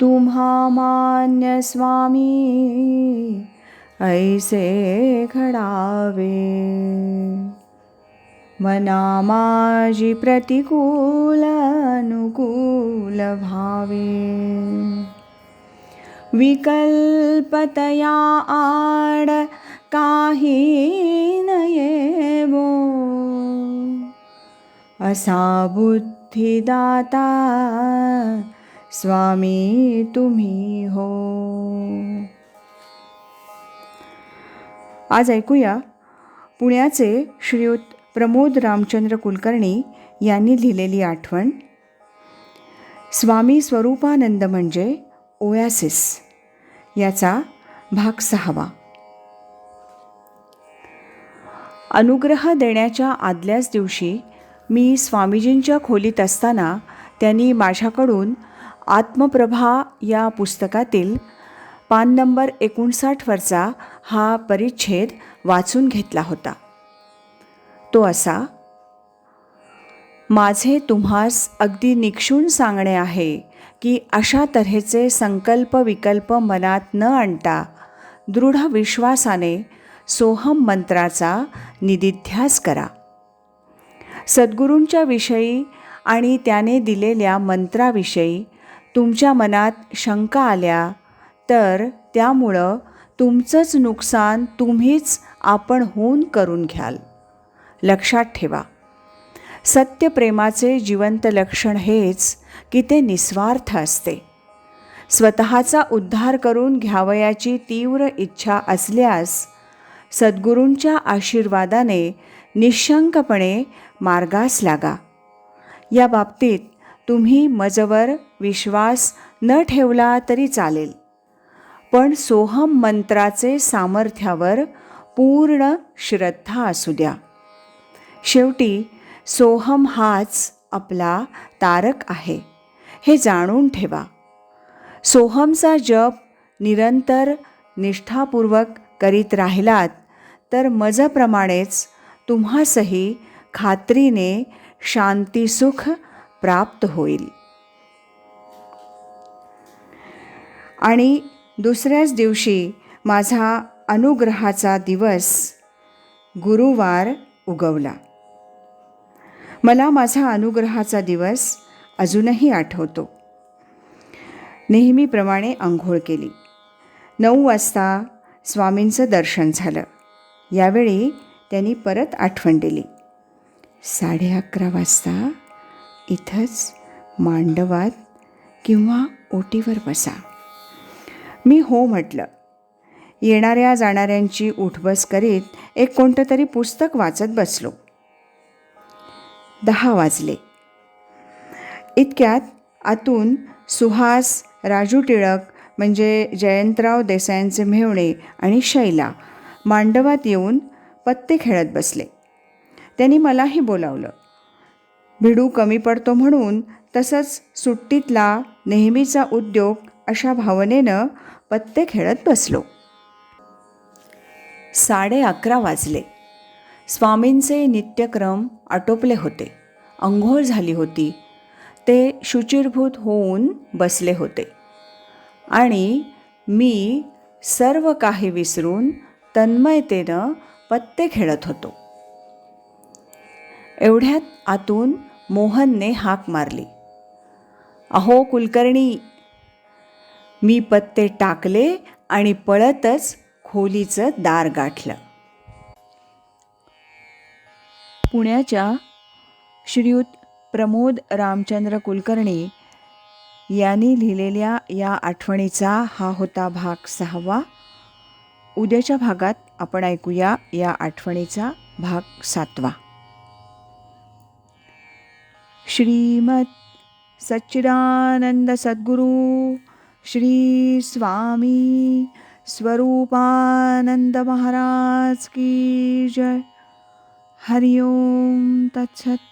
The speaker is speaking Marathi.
तुम्हा मान्य स्वामी ऐसे घडावे मना माझी प्रतिकूल अनुकूल भावे विकल्पतया आड काही नयेवो असा बुद्धिदाता स्वामी तुम्ही हो. आज ऐकूया पुण्याचे श्रीयुत प्रमोद रामचंद्र कुलकर्णी यांनी लिहिलेली आठवण स्वामी स्वरूपानंद म्हणजे ओयासिस याचा भाग सहावा. अनुग्रह देण्याच्या आदल्याच दिवशी मी स्वामीजींच्या खोलीत असताना त्यांनी माझ्याकडून आत्मप्रभा या पुस्तकातील पान नंबर एकोणसाठवरचा हा परिच्छेद वाचून घेतला होता. तो असा माझे तुम्हास अगदी निक्षून सांगणे आहे की अशा तऱ्हेचे संकल्प विकल्प मनात न आणता दृढ विश्वासाने सोहम मंत्राचा निदिध्यास करा. सद्गुरूंच्या विषयी आणि त्याने दिलेल्या मंत्राविषयी तुमच्या मनात शंका आल्या तर त्यामुळं तुमचंच नुकसान तुम्हीच आपण होऊन करून घ्याल. लक्षात ठेवा. सत्यप्रेमाचे जिवंत लक्षण हेच की ते निस्वार्थ असते. स्वतःचा उद्धार करून घ्यावयाची तीव्र इच्छा असल्यास सद्गुरूंच्या आशीर्वादाने निशंकपणे मार्गास लागा. या बाबतीत तुम्ही मजवर विश्वास न ठेवला तरी चालेल. पण सोहम मंत्राचे सामर्थ्यावर पूर्ण श्रद्धा असू द्या. शेवटी सोहम हाच आपला तारक आहे. हे जाणून ठेवा. सोहमचा जप निरंतर निष्ठापूर्वक करीत राहिलात तर मजप्रमाणेच तुम्हासही खात्रीने शांतीसुख प्राप्त होईल. आणि दुसऱ्याच दिवशी माझा अनुग्रहाचा दिवस गुरुवार उगवला. मला माझा अनुग्रहाचा दिवस अजूनही आठवतो. नेहमीप्रमाणे आंघोळ केली. नऊ वाजता स्वामींचं दर्शन झालं. यावेळी त्यांनी परत आठवण दिली. साडे अकरा वाजता इथंच मांडवात किंवा ओटीवर बसा. मी हो म्हटलं. येणाऱ्या जाणाऱ्यांची उठबस करीत एक कोणतं तरी पुस्तक वाचत बसलो. दहा वाजले. इतक्यात आतून सुहास राजू टिळक म्हणजे जयंतराव देसायांचे मेवणे आणि शैला मांडवात येऊन पत्ते खेळत बसले. त्यांनी मलाही बोलावलं. भिडू कमी पडतो म्हणून तसंच सुट्टीतला नेहमीचा उद्योग अशा भावनेनं पत्ते खेळत बसलो. साडे अकरा वाजले. स्वामींचे नित्यक्रम आटोपले होते. अंघोळ झाली होती. ते शुचिरभूत होऊन बसले होते. आणि मी सर्व काही विसरून तन्मयतेनं पत्ते खेळत होतो. एवढ्यात आतून मोहनने हाक मारली अहो कुलकर्णी मी पत्ते टाकले आणि पळतच खोलीचं दार गाठलं पुण्याच्या श्रीयुत प्रमोद रामचंद्र कुलकर्णी यांनी लिहिलेल्या या आठवणीचा हा होता भाग सहावा उद्याच्या भागात आपण ऐकूया या आठवणीचा भाग सातवा श्रीमत् सच्चिदानंद सद्गुरू श्री स्वामी स्वरूपानंद महाराज की जय। हरिओम तत्सत।